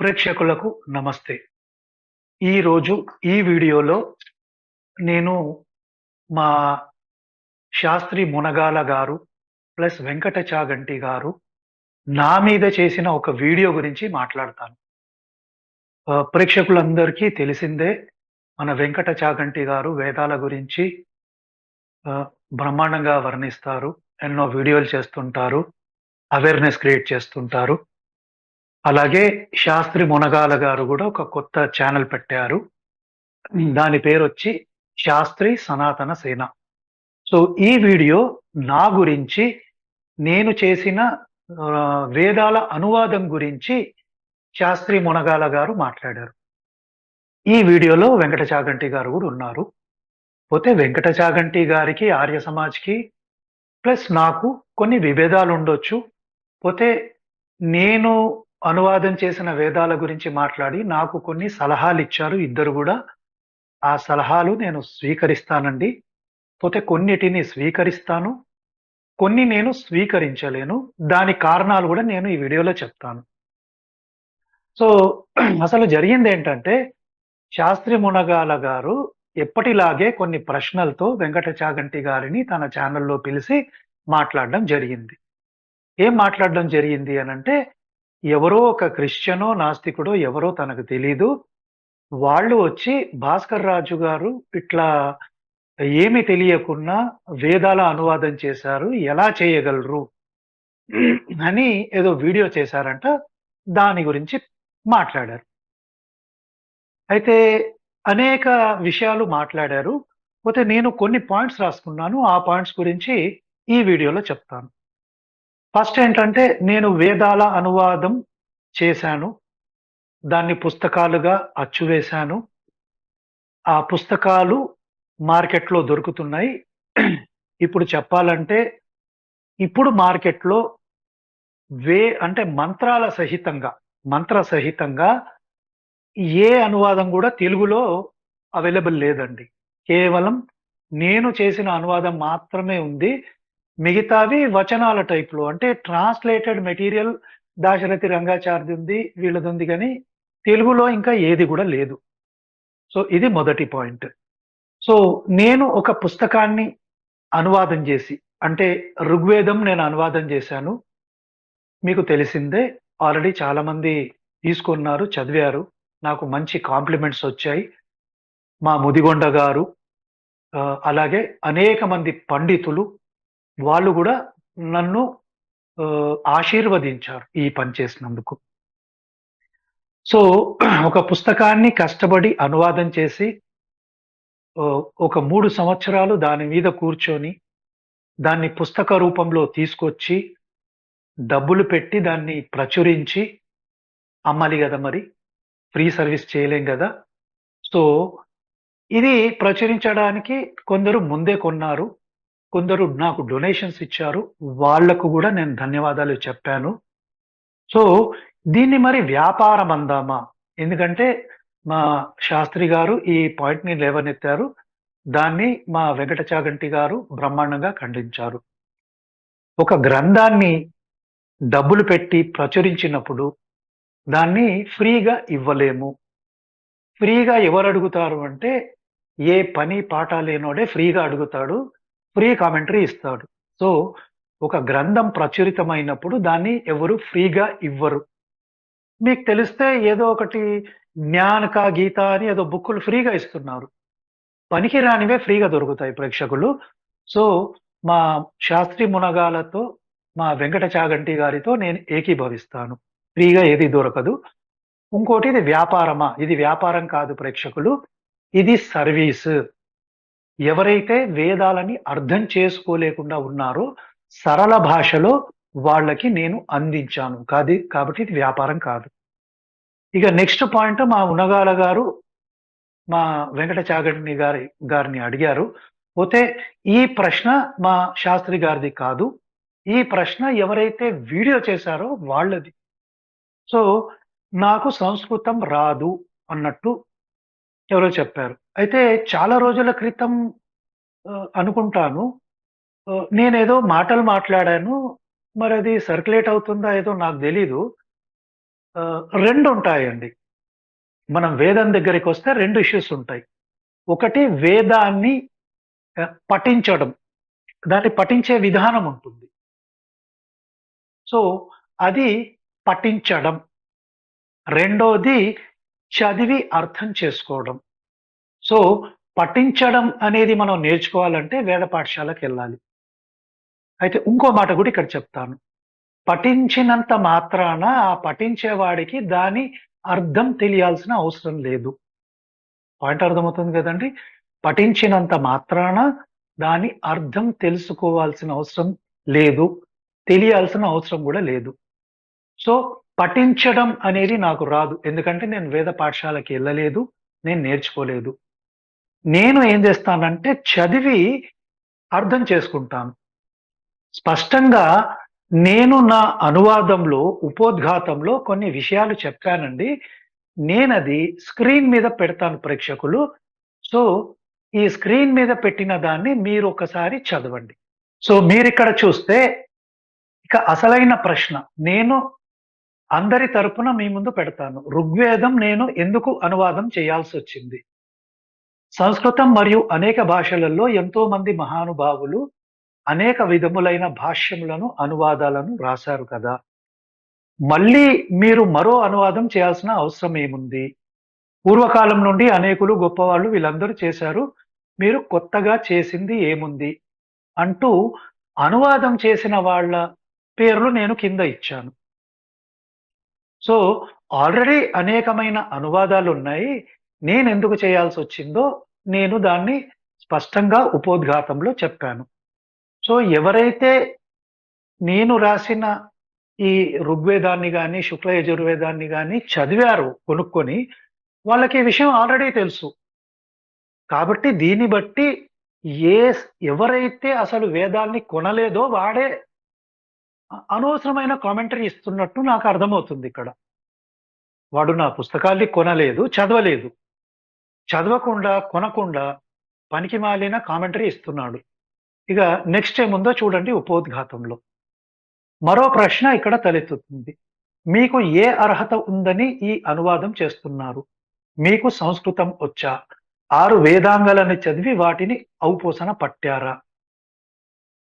ప్రేక్షకులకు నమస్తే. ఈరోజు ఈ వీడియోలో నేను మా శాస్త్రి మునగాల గారు ప్లస్ వెంకట చాగంటి గారు నా మీద చేసిన ఒక వీడియో గురించి మాట్లాడతాను. ప్రేక్షకులందరికీ తెలిసిందే మన వెంకట చాగంటి గారు వేదాల గురించి బ్రహ్మాండంగా వర్ణిస్తారు. ఎన్నో వీడియోలు చేస్తుంటారు. అవేర్‌నెస్ క్రియేట్ చేస్తుంటారు. అలాగే శాస్త్రి మునగాల గారు కూడా ఒక కొత్త ఛానల్ పెట్టారు. దాని పేరొచ్చి శాస్త్రి సనాతన సేన. సో, ఈ వీడియో నా గురించి నేను చేసిన వేదాల అనువాదం గురించి శాస్త్రి మునగాల గారు మాట్లాడారు. ఈ వీడియోలో వెంకట చాగంటి గారు కూడా ఉన్నారు. పోతే వెంకట చాగంటి గారికి, ఆర్య సమాజ్‌కి ప్లస్ నాకు కొన్ని విభేదాలు ఉండొచ్చు పోతే నేను అనువాదం చేసిన వేదాల గురించి మాట్లాడి నాకు కొన్ని సలహాలు ఇచ్చారు ఇద్దరు కూడా ఆ సలహాలు నేను స్వీకరిస్తానండి. పోతే కొన్నిటిని స్వీకరిస్తాను. కొన్ని నేను స్వీకరించలేను. దాని కారణాలు కూడా నేను ఈ వీడియోలో చెప్తాను. సో, అసలు జరిగింది ఏంటంటే శాస్త్రి మునగాల గారు ఎప్పటిలాగే కొన్ని ప్రశ్నలతో వెంకట చాగంటి గారిని తన ఛానల్లో పిలిచి మాట్లాడడం జరిగింది. ఏం మాట్లాడడం జరిగింది అనంటే, ఎవరో ఒక క్రిస్టియనో, నాస్తికుడో ఎవరో తనకు తెలీదు. వాళ్ళు వచ్చి భాస్కర్ రాజు గారు ఇట్లా ఏమి తెలియకున్నా వేదాల అనువాదం చేశారు. ఎలా చేయగలరు? అని ఏదో వీడియో చేశారంట. దాని గురించి మాట్లాడారు. అయితే అనేక విషయాలు మాట్లాడారు. పోతే నేను కొన్ని పాయింట్స్ రాసుకున్నాను. ఆ పాయింట్స్ గురించి ఈ వీడియోలో చెప్తాను. ఫస్ట్ ఏంటంటే నేను వేదాల అనువాదం చేశాను. దాన్ని పుస్తకాలుగా అచ్చువేశాను. ఆ పుస్తకాలు మార్కెట్‌లో దొరుకుతున్నాయి. ఇప్పుడు చెప్పాలంటే ఇప్పుడు మార్కెట్‌లో వే అంటే మంత్రాల సహితంగా, మంత్ర సహితంగా ఏ అనువాదం కూడా తెలుగులో అవైలబుల్ లేదండి. కేవలం నేను చేసిన అనువాదం మాత్రమే ఉంది. మిగతావి వచనాల టైప్‌లో అంటే ట్రాన్స్‌లేటెడ్ మెటీరియల్ దాశరథి రంగాచార్యుంది, వీళ్ళదుంది కానీ తెలుగులో ఇంకా ఏది కూడా లేదు. సో, ఇది మొదటి పాయింట్. సో, నేను ఒక పుస్తకాన్ని అనువాదం చేసి అంటే ఋగ్వేదం నేను అనువాదం చేశాను మీకు తెలిసిందే. ఆల్రెడీ చాలామంది తీసుకున్నారు, చదివారు. నాకు మంచి కాంప్లిమెంట్స్ వచ్చాయి. మా ముదిగొండ గారు అలాగే అనేక మంది పండితులు వాళ్ళు కూడా నన్ను ఆశీర్వదించారు ఈ పని చేసినందుకు. సో, ఒక పుస్తకాన్ని కష్టపడి అనువాదం చేసి ఒక మూడు సంవత్సరాలు దాని మీద కూర్చొని, దాన్ని పుస్తక రూపంలో తీసుకొచ్చి, డబ్బులు పెట్టి దాన్ని ప్రచురించి అమ్మాలి కదా మరి. ఫ్రీ సర్వీస్ చేయలేం కదా సో, ఇది ప్రచురించడానికి కొందరు ముందే కొన్నారు. కొందరు నాకు డొనేషన్స్ ఇచ్చారు. వాళ్ళకు కూడా నేను ధన్యవాదాలు చెప్పాను. సో, దీన్ని మరి వ్యాపారం అందామా? ఎందుకంటే మా శాస్త్రి గారు ఈ పాయింట్‌ని లేవనెత్తారు. దాన్ని మా వెంకట చాగంటి గారు బ్రహ్మాండంగా ఖండించారు. ఒక గ్రంథాన్ని డబ్బులు పెట్టి ప్రచురించినప్పుడు దాన్ని ఫ్రీగా ఇవ్వలేము. ఫ్రీగా ఎవరు అడుగుతారు అంటే ఏ పని పాట లేనోడే ఫ్రీగా అడుగుతాడు. ఫ్రీ కామెంటరీ ఇస్తాడు. సో, ఒక గ్రంథం ప్రచురితమైనప్పుడు దాన్ని ఎవరు ఫ్రీగా ఇవ్వరు. మీకు తెలిస్తే ఏదో ఒకటి జ్ఞానక, గీత అని ఏదో బుక్కులు ఫ్రీగా ఇస్తున్నారు. పనికిరానివే ఫ్రీగా దొరుకుతాయి ప్రేక్షకులు. సో, మా శాస్త్రి మునగాలతో, మా వెంకట చాగంటి గారితో నేను ఏకీభవిస్తాను. ఫ్రీగా ఏది దొరకదు. ఇంకోటి ఇది వ్యాపారమా? ఇది వ్యాపారం కాదు ప్రేక్షకులు. ఇది సర్వీస్. ఎవరైతే వేదాలని అర్థం చేసుకోలేకుండా ఉన్నారో సరళ భాషలో వాళ్ళకి నేను అందించాను. కాదు కాబట్టి ఇది వ్యాపారం కాదు. ఇక నెక్స్ట్ పాయింట్ మా ఉనగాల గారు, మా వెంకట చాగంటి గారి గారిని అడిగారు. పోతే ఈ ప్రశ్న మా శాస్త్రి గారిది కాదు. ఈ ప్రశ్న ఎవరైతే వీడియో చేశారో వాళ్ళది. సో, నాకు సంస్కృతం రాదు అన్నట్టు ఎవరో చెప్పారు. అయితే చాలా రోజుల క్రితం అనుకుంటాను. నేనేదో మాటలు మాట్లాడాను. మరి అది సర్క్యులేట్ అవుతుందా ఏదో నాకు తెలీదు. రెండు ఉంటాయండి. మనం వేదం దగ్గరికి వస్తే రెండు ఇష్యూస్ ఉంటాయి. ఒకటి వేదాన్ని పఠించడం. దాన్ని పఠించే విధానం ఉంటుంది. సో, అది పఠించడం. రెండోది చదివి అర్థం చేసుకోవడం. సో, పఠించడం అనేది మనం నేర్చుకోవాలంటే వేద పాఠశాలకెళ్ళాలి. అయితే ఇంకో మాట కూడా ఇక్కడ చెప్తాను. పఠించినంత మాత్రాన ఆ పఠించేవాడికి దాని అర్థం తెలియాల్సిన అవసరం లేదు. పాయింట్ అర్థమవుతుంది కదండి పఠించినంత మాత్రాన దాని అర్థం తెలుసుకోవాల్సిన అవసరం లేదు. తెలియాల్సిన అవసరం కూడా లేదు. సో, పఠించడం అనేది నాకు రాదు. ఎందుకంటే నేను వేద పాఠశాలకి వెళ్ళలేదు నేను నేర్చుకోలేదు. నేను ఏం చేస్తానంటే చదివి అర్థం చేసుకుంటాను. స్పష్టంగా నేను నా అనువాదంలో, ఉపోద్ఘాతంలో కొన్ని విషయాలు చెప్పానండి. అది స్క్రీన్ మీద పెడతాను ప్రేక్షకులు. సో, ఈ స్క్రీన్ మీద పెట్టిన దాన్ని మీరు ఒకసారి చదవండి. సో, మీరు ఇక్కడ చూస్తే ఇక అసలైన ప్రశ్న నేను అందరి తరపున మీ ముందు పెడతాను. ఋగ్వేదం నేను ఎందుకు అనువాదం చేయాల్సి వచ్చింది సంస్కృతం మరియు అనేక భాషలలో ఎంతో మంది మహానుభావులు అనేక విధములైన భాష్యములను, అనువాదాలను రాశారు కదా! మళ్ళీ మీరు మరో అనువాదం చేయాల్సిన అవసరం ఏముంది? పూర్వకాలం నుండి అనేకులు గొప్పవాళ్ళు వీళ్ళందరూ చేశారు. మీరు కొత్తగా చేసింది ఏముంది? అంటూ అనువాదం చేసిన వాళ్ళ పేర్లు నేను కింద ఇచ్చాను. సో, ఆల్రెడీ అనేకమైన అనువాదాలు ఉన్నాయి నేనెందుకు చేయాల్సొచ్చిందో నేను దాన్ని స్పష్టంగా ఉపోద్ఘాతంలో చెప్పాను. సో, ఎవరైతే నేను రాసిన ఈ ఋగ్వేదాన్ని కానీ శుక్ల యజుర్వేదాన్ని కానీ చదివారు కొనుక్కొని వాళ్ళకి ఈ విషయం ఆల్రెడీ తెలుసు. కాబట్టి దీన్ని బట్టి ఏ ఎవరైతే అసలు వేదాన్ని కొనలేదో వాడే అనవసరమైన కామెంటరీ ఇస్తున్నట్టు నాకు అర్థమవుతుంది ఇక్కడ వాడు నా పుస్తకాల్ని కొనలేదు, చదవలేదు. చదవకుండా, కొనకుండా పనికి మాలిన కామెంటరీ ఇస్తున్నాడు. ఇక నెక్స్ట్ ఏముందో చూడండి ఉపోద్ఘాతంలో. మరో ప్రశ్న ఇక్కడ తలెత్తుతుంది. మీకు ఏ అర్హత ఉందని ఈ అనువాదం చేస్తున్నారు? మీకు సంస్కృతం వచ్చా? ఆరు వేదాంగాలని చదివి వాటిని ఔపోసన పట్టారా?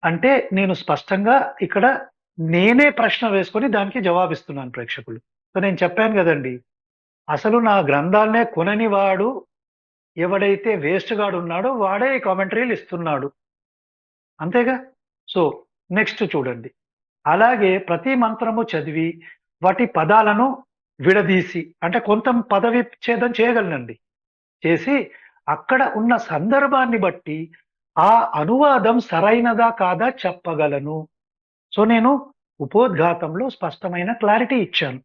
అంటే నేను స్పష్టంగా ఇక్కడ నేనే ప్రశ్న వేసుకొని దానికి జవాబిస్తున్నాను ప్రేక్షకులు. సో, నేను చెప్పాను కదండి అసలు నా గ్రంథాలనే కొనని వాడు ఎవడైతే వేస్ట్ గాడున్నాడో వాడే ఈ కామెంటరీలు ఇస్తున్నాడు. అంతేగా? సో, నెక్స్ట్ చూడండి. అలాగే ప్రతి మంత్రము చదివి వాటి పదాలను విడదీసి అంటే కొంత పదవి ఛేదం చేయగలనండి. చేసి అక్కడ ఉన్న సందర్భాన్ని బట్టి ఆ అనువాదం సరైనదా కాదా చెప్పగలను. సో, నేను ఉపోద్ఘాతంలో స్పష్టమైన క్లారిటీ ఇచ్చాను.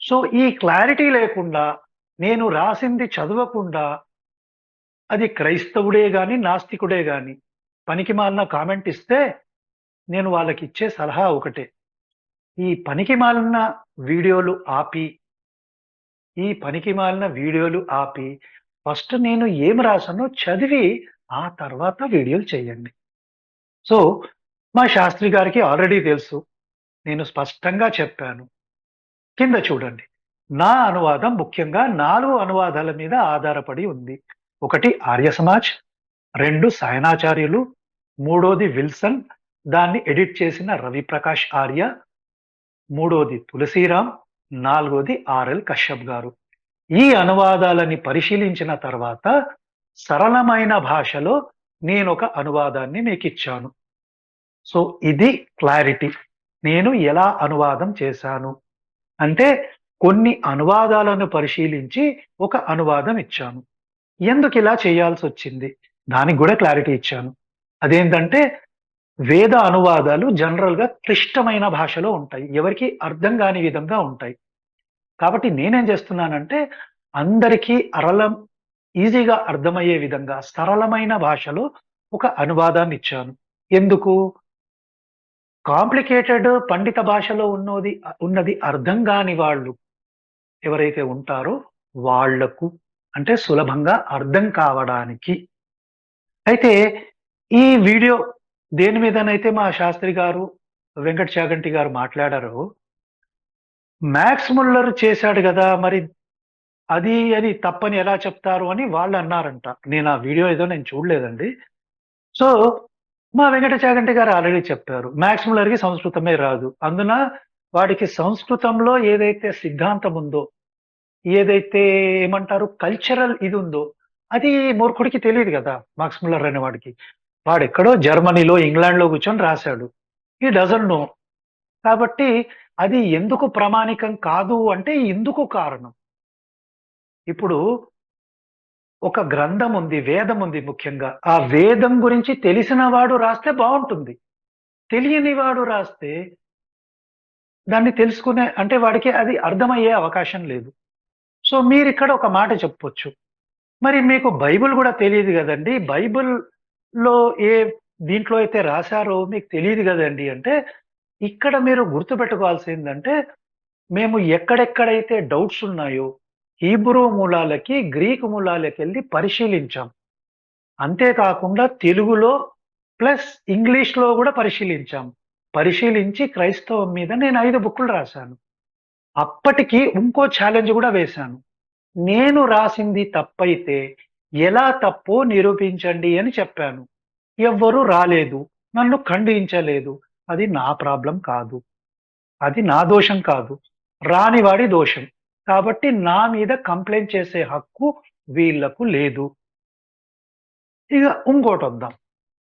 సో, ఈ క్లారిటీ లేకుండా నేను రాసింది చదవకుండా అది క్రైస్తవుడే కానీ నాస్తికుడే కానీ పనికి మాలిన కామెంట్ ఇస్తే నేను వాళ్ళకి ఇచ్చే సలహా ఒకటే. ఈ పనికి మాలిన వీడియోలు ఆపి ఈ పనికి మాలిన వీడియోలు ఆపి ఫస్ట్ నేను ఏం రాసానో చదివి ఆ తర్వాత వీడియోలు చేయండి. సో, మా శాస్త్రి గారికి ఆల్రెడీ తెలుసు. నేను స్పష్టంగా చెప్పాను. కింద చూడండి. నా అనువాదం ముఖ్యంగా నాలుగు అనువాదాల మీద ఆధారపడి ఉంది. ఒకటి ఆర్య సమాజ్, రెండు సాయనాచార్యులు, మూడోది విల్సన్, దాన్ని ఎడిట్ చేసిన రవి ప్రకాష్ ఆర్య, మూడోది తులసీరామ్, నాలుగోది ఆర్ఎల్ కశ్యప్ గారు. ఈ అనువాదాలని పరిశీలించిన తర్వాత సరళమైన భాషలో నేను ఒక అనువాదాన్ని మీకిచ్చాను. సో, ఇది క్లారిటీ. నేను ఎలా అనువాదం చేశాను? అంటే కొన్ని అనువాదాలను పరిశీలించి ఒక అనువాదం ఇచ్చాను. ఎందుకు ఇలా చేయాల్సి వచ్చింది దానికి కూడా క్లారిటీ ఇచ్చాను. అదేంటంటే వేద అనువాదాలు జనరల్‌గా క్లిష్టమైన భాషలో ఉంటాయి. ఎవరికీ అర్థం కాని విధంగా ఉంటాయి. కాబట్టి నేనేం చేస్తున్నానంటే అందరికీ అరలం ఈజీగా అర్థమయ్యే విధంగా సరళమైన భాషలో ఒక అనువాదాన్ని ఇచ్చాను. ఎందుకు? కాంప్లికేటెడ్ పండిత భాషలో ఉన్నది ఉన్నది అర్థం కాని వాళ్ళు ఎవరైతే ఉంటారో వాళ్ళకు అంటే సులభంగా అర్థం కావడానికి. అయితే ఈ వీడియో దేని మీదనైతే మా శాస్త్రి గారు, వెంకట చాగంటి గారు మాట్లాడారు మ్యాక్స్ ముల్లర్ చేశాడు కదా మరి అది అని తప్పని ఎలా చెప్తారు అని వాళ్ళు అన్నారంట నేను ఆ వీడియో ఏదో నేను చూడలేదండి సో మా వెంకట చాగంటి గారు ఆల్రెడీ చెప్పారు. మ్యాక్స్ ముల్లర్కి సంస్కృతమే రాదు. అందున వాడికి సంస్కృతంలో ఏదైతే సిద్ధాంతం ఉందో ఏదైతే ఏమంటారు కల్చరల్ ఇది ఉందో అది మూర్ఖుడికి తెలియదు కదా మాక్స్ ముల్లర్ అనే వాడికి. వాడు ఎక్కడో జర్మనీలో ఇంగ్లాండ్లో కూర్చొని రాశాడు. ఈ డజన్ నో కాబట్టి అది ఎందుకు ప్రామాణికం కాదు అంటే ఎందుకు కారణం. ఇప్పుడు ఒక గ్రంథం ఉంది వేదం ఉంది ముఖ్యంగా. ఆ వేదం గురించి తెలిసిన వాడు రాస్తే బాగుంటుంది తెలియని వాడు రాస్తే దాన్ని తెలుసుకునే అంటే వాడికి అది అర్థమయ్యే అవకాశం లేదు. సో మీరు ఇక్కడ ఒక మాట చెప్పొచ్చు. మరి మీకు బైబిల్ కూడా తెలియదు కదండి. బైబిల్లో ఏ దీంట్లో అయితే రాశారో మీకు తెలియదు కదండి అంటే ఇక్కడ మీరు గుర్తుపెట్టుకోవాల్సిందంటే మేము ఎక్కడెక్కడైతే డౌట్స్ ఉన్నాయో హీబ్రూ మూలాలకి గ్రీకు మూలాలకి వెళ్ళి పరిశీలించాం. అంతేకాకుండా తెలుగులో ప్లస్ ఇంగ్లీష్లో కూడా పరిశీలించాం. పరిశీలించి క్రైస్తవం మీద నేను ఐదు బుక్కులు రాశాను. అప్పటికి ఇంకో ఛాలెంజ్ కూడా వేశాను. నేను రాసింది తప్పైతే ఎలా తప్పో నిరూపించండి అని చెప్పాను. ఎవ్వరూ రాలేదు. నన్ను ఖండించలేదు. అది నా ప్రాబ్లం కాదు. అది నా దోషం కాదు. రానివాడి దోషం. కాబట్టి నా మీద కంప్లైంట్ చేసే హక్కు వీళ్ళకు లేదు. ఇక ఇంకోటి వద్దాం.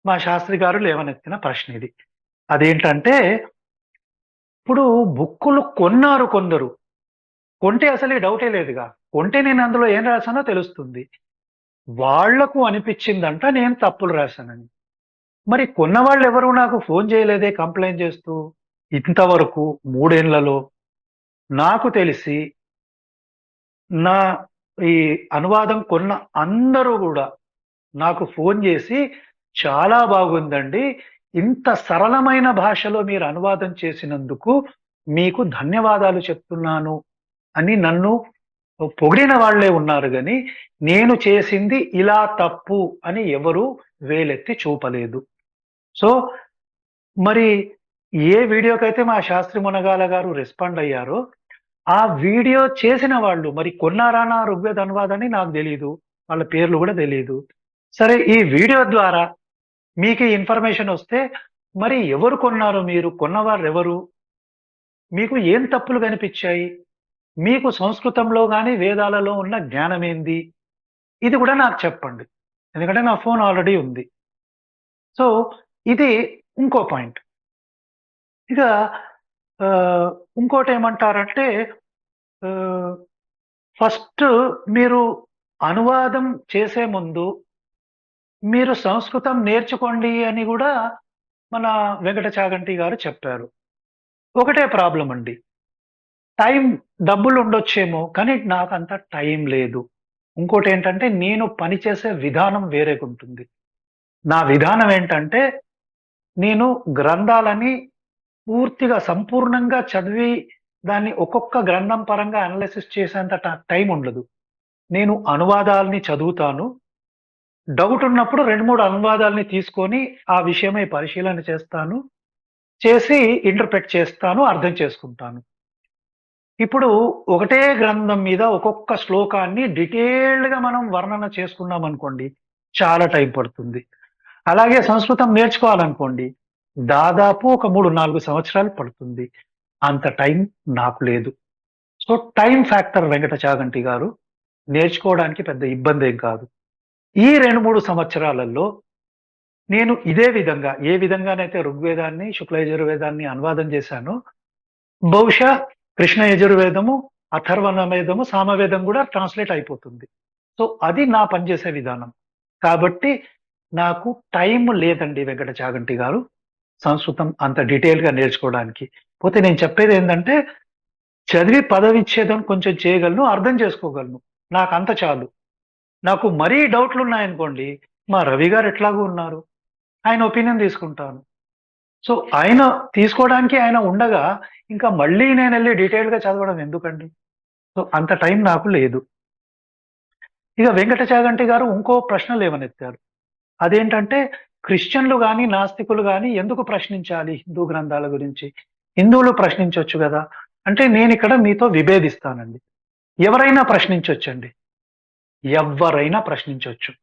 మా శాస్త్రి గారు లేవనెత్తిన ప్రశ్న ఇది. అదేంటంటే ఇప్పుడు బుక్కులు కొన్నారు కొందరు. కొంటే అసలు ఈ డౌటే లేదుగా. కొంటే నేను అందులో ఏం రాశానో తెలుస్తుంది. వాళ్ళకు అనిపించిందంట నేను తప్పులు రాశానని. మరి కొన్న వాళ్ళు ఎవరు నాకు ఫోన్ చేయలేదే కంప్లైంట్ చేస్తూ? ఇంతవరకు మూడేళ్ళలో. నాకు తెలిసి నా ఈ అనువాదం కొన్న అందరూ కూడా నాకు ఫోన్ చేసి చాలా బాగుందండి. ఇంత సరళమైన భాషలో మీరు అనువాదం చేసినందుకు మీకు ధన్యవాదాలు చెప్తున్నాను. అని నన్ను పొగిడిన వాళ్ళే ఉన్నారు కానీ నేను చేసింది ఇలా తప్పు అని ఎవరు వేలెత్తి చూపలేదు. సో మరి ఏ వీడియోకైతే మా శాస్త్రి మునగాల గారు రెస్పాండ్ అయ్యారో ఆ వీడియో చేసిన వాళ్ళు మరి కొన్నారా నా ఋగ్వేద అనువాదాన్ని నాకు తెలియదు వాళ్ళ పేర్లు కూడా తెలియదు సరే ఈ వీడియో ద్వారా మీకు ఇన్ఫర్మేషన్ వస్తే మరి ఎవరు కొన్నారు మీరు? కొన్నవారు ఎవరు మీకు ఏం తప్పులు కనిపించాయి? మీకు సంస్కృతంలో కానీ వేదాలలో ఉన్న జ్ఞానం ఏంది ఇది కూడా నాకు చెప్పండి. ఎందుకంటే నా ఫోన్ ఆల్రెడీ ఉంది. సో ఇది ఇంకో పాయింట్. ఇక ఇంకోటి ఏమంటారంటే ఫస్ట్ మీరు అనువాదం చేసే ముందు మీరు సంస్కృతం నేర్చుకోండి అని కూడా మన వెంకట చాగంటి గారు చెప్పారు. ఒకటే ప్రాబ్లం అండి. టైం డబ్బులు ఉండొచ్చేమో కానీ నాకు అంత టైం లేదు. ఇంకోటి ఏంటంటే నేను పనిచేసే విధానం వేరేగా ఉంటుంది నా విధానం ఏంటంటే నేను గ్రంథాలని పూర్తిగా సంపూర్ణంగా చదివి దాన్ని ఒక్కొక్క గ్రంథం పరంగా అనాలిసిస్ చేసేంత టైం ఉండదు. నేను అనువాదాలని చదువుతాను. డౌట్ ఉన్నప్పుడు రెండు మూడు అనువాదాలని తీసుకొని ఆ విషయమై పరిశీలన చేస్తాను. చేసి ఇంటర్ప్రెట్ చేస్తాను అర్థం చేసుకుంటాను. ఇప్పుడు ఒకటే గ్రంథం మీద ఒక్కొక్క శ్లోకాన్ని డీటెయిల్డ్గా మనం వర్ణన చేసుకున్నాం అనుకోండి చాలా టైం పడుతుంది. అలాగే సంస్కృతం నేర్చుకోవాలనుకోండి దాదాపు ఒక మూడు నాలుగు సంవత్సరాలు పడుతుంది. అంత టైం నాకు లేదు. So time factor Venkata Chaganti గారు నేర్చుకోవడానికి పెద్ద ఇబ్బంది ఏం కాదు. ఈ రెండు మూడు సంవత్సరాలలో నేను ఇదే విధంగా ఏ విధంగానైతే ఋగ్వేదాన్ని శుక్ల యజుర్వేదాన్ని అనువాదం చేశానో బహుశా కృష్ణ యజుర్వేదము అథర్వణవేదము సామవేదం కూడా ట్రాన్స్లేట్ అయిపోతుంది. సో అది నా పనిచేసే విధానం. కాబట్టి నాకు టైం లేదండి వెంకట చాగంటి గారు. సంస్కృతం అంత డీటెయిల్గా నేర్చుకోవడానికి. పోతే నేను చెప్పేది ఏంటంటే చదివి పదవిచ్ఛేదం కొంచెం చేయగలను అర్థం చేసుకోగలను. నాకు అంత చాలు. నాకు మరీ డౌట్లు ఉన్నాయనుకోండి మా రవి గారు ఎట్లాగూ ఉన్నారు? ఆయన ఒపీనియన్ తీసుకుంటాను. సో ఆయన తీసుకోవడానికి ఆయన ఉండగా ఇంకా మళ్ళీ నేను వెళ్ళి డీటెయిల్గా చదవడం ఎందుకండి? సో అంత టైం నాకు లేదు. ఇక వెంకట చాగంటి గారు ఇంకో ప్రశ్న లేవనెత్తారు. అదేంటంటే క్రిస్టియన్లు కానీ నాస్తికులు కానీ ఎందుకు ప్రశ్నించాలి హిందూ గ్రంథాల గురించి? హిందువులు ప్రశ్నించవచ్చు కదా. అంటే నేను ఇక్కడ మీతో విభేదిస్తానండి. ఎవరైనా ప్రశ్నించవచ్చండి ఎవరైనా ప్రశ్నించవచ్చు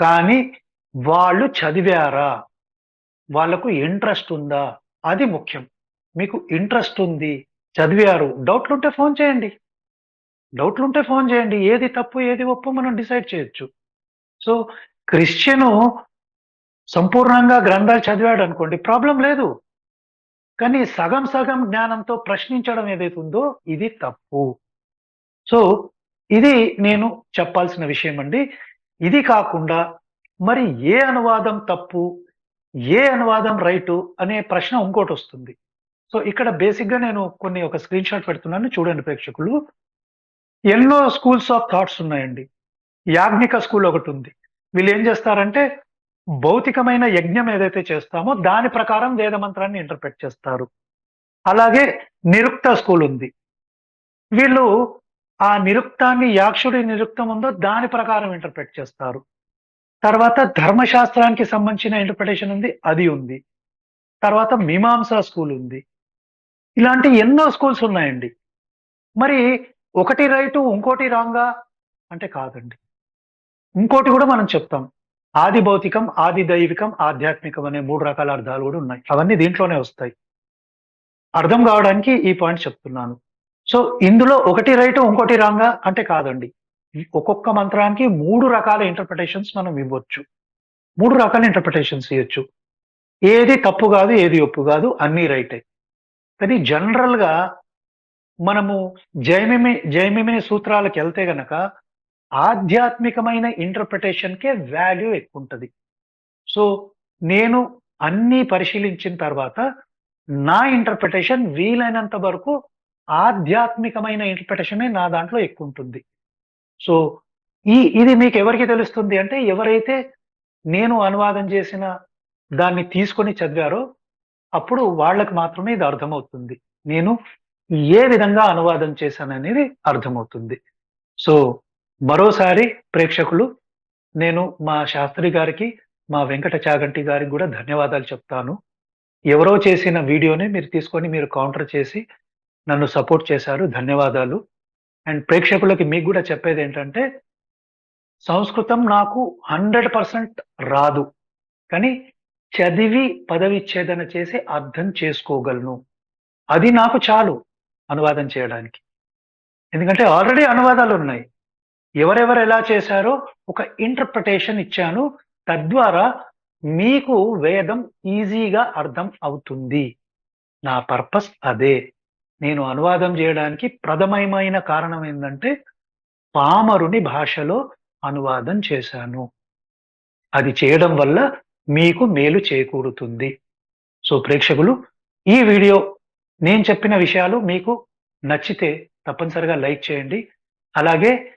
కానీ వాళ్ళు చదివారా? వాళ్ళకు ఇంట్రెస్ట్ ఉందా? అది ముఖ్యం. మీకు ఇంట్రెస్ట్ ఉంది? చదివారు? డౌట్లు ఉంటే ఫోన్ చేయండి. డౌట్లు ఉంటే ఫోన్ చేయండి. ఏది తప్పు ఏది ఒప్పు మనం డిసైడ్ చేయొచ్చు. సో క్రిస్టియను సంపూర్ణంగా గ్రంథాలు చదివాడు అనుకోండి ప్రాబ్లం లేదు. కానీ సగం సగం జ్ఞానంతో ప్రశ్నించడం ఏదైతే ఉందో ఇది తప్పు. సో ఇది నేను చెప్పాల్సిన విషయం అండి. ఇది కాకుండా మరి ఏ అనువాదం తప్పు ఏ అనువాదం రైటు అనే ప్రశ్న ఇంకోటి వస్తుంది. సో ఇక్కడ బేసిక్గా నేను కొన్ని ఒక స్క్రీన్ షాట్ పెడుతున్నాను చూడండి ప్రేక్షకులు. ఎన్నో స్కూల్స్ ఆఫ్ థాట్స్ ఉన్నాయండి. యాజ్ఞిక స్కూల్ ఒకటి ఉంది. వీళ్ళు ఏం చేస్తారంటే భౌతికమైన యజ్ఞం ఏదైతే చేస్తామో దాని ప్రకారం వేద మంత్రాన్ని ఇంటర్ప్రెట్ చేస్తారు. అలాగే నిరుక్త స్కూల్ ఉంది. వీళ్ళు ఆ నిరుక్తాన్ని యాక్షుడి నిరుక్తం ఉందో దాని ప్రకారం ఇంటర్ప్రెట్ చేస్తారు. తర్వాత ధర్మశాస్త్రానికి సంబంధించిన ఇంటర్ప్రిటేషన్ ఉంది అది ఉంది. తర్వాత మీమాంసా స్కూల్ ఉంది. ఇలాంటి ఎన్నో స్కూల్స్ ఉన్నాయండి. మరి ఒకటి రైటు ఇంకోటి రాంగా అంటే కాదండి. ఇంకోటి కూడా మనం చెప్తాం. ఆది భౌతికం ఆది దైవికం ఆధ్యాత్మికం అనే మూడు రకాల అర్థాలు కూడా ఉన్నాయి. అవన్నీ దీంట్లోనే వస్తాయి. అర్థం కావడానికి ఈ పాయింట్ చెప్తున్నాను. సో ఇందులో ఒకటి రైట్ ఇంకోటి రాంగా అంటే కాదండి. ఒక్కొక్క మంత్రానికి మూడు రకాల ఇంటర్ప్రిటేషన్స్ మనం ఇవ్వచ్చు. మూడు రకాల ఇంటర్ప్రిటేషన్స్ ఇవ్వచ్చు ఏది తప్పు కాదు ఏది ఒప్పు కాదు అన్నీ రైటే. కానీ జనరల్గా మనము జైమిమి జైమిమిని సూత్రాలకు వెళ్తే గనక ఆధ్యాత్మికమైన ఇంటర్ప్రిటేషన్కే వాల్యూ ఎక్కువ ఉంటుంది సో నేను అన్నీ పరిశీలించిన తర్వాత నా ఇంటర్ప్రిటేషన్ వీలైనంత వరకు ఆధ్యాత్మికమైన ఇంటర్ప్రిటేషనే నా దాంట్లో ఎక్కువ ఉంటుంది సో ఈ ఇది మీకు ఎవరికి తెలుస్తుంది అంటే ఎవరైతే నేను అనువాదం చేసిన దాన్ని తీసుకొని చదివారో అప్పుడు వాళ్ళకి మాత్రమే ఇది అర్థమవుతుంది. నేను ఏ విధంగా అనువాదం చేశాను అనేది అర్థమవుతుంది. సో మరోసారి ప్రేక్షకులు నేను మా శాస్త్రి గారికి మా వెంకట చాగంటి గారికి కూడా ధన్యవాదాలు చెప్తాను. ఎవరో చేసిన వీడియోని మీరు తీసుకొని మీరు కౌంటర్ చేసి నన్ను సపోర్ట్ చేశారు. ధన్యవాదాలు. అండ్ ప్రేక్షకులకి మీకు కూడా చెప్పేది ఏంటంటే సంస్కృతం నాకు హండ్రెడ్ పర్సెంట్ రాదు. కానీ చదివి పదవిచ్ఛేదన చేసి అర్థం చేసుకోగలను. అది నాకు చాలు అనువాదం చేయడానికి. ఎందుకంటే ఆల్రెడీ అనువాదాలు ఉన్నాయి. ఎవరెవరు ఎలా చేశారో ఒక ఇంటర్ప్రిటేషన్ ఇచ్చాను. తద్వారా మీకు వేదం ఈజీగా అర్థం అవుతుంది. నా పర్పస్ అదే. నేను అనువాదం చేయడానికి ప్రథమమైన కారణం ఏంటంటే పామరుని భాషలో అనువాదం చేశాను. అది చేయడం వల్ల మీకు మేలు చేకూరుతుంది. సో ప్రేక్షకులు ఈ వీడియో నేను చెప్పిన విషయాలు మీకు నచ్చితే తప్పనిసరిగా లైక్ చేయండి. అలాగే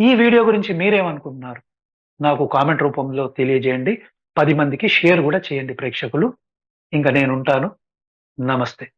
ఈ వీడియో గురించి మీరేమనుకుంటున్నారు? నాకు కామెంట్ రూపంలో తెలియజేయండి. పది మందికి షేర్ కూడా చేయండి ప్రేక్షకులు. ఇంకా నేను ఉంటాను నమస్తే.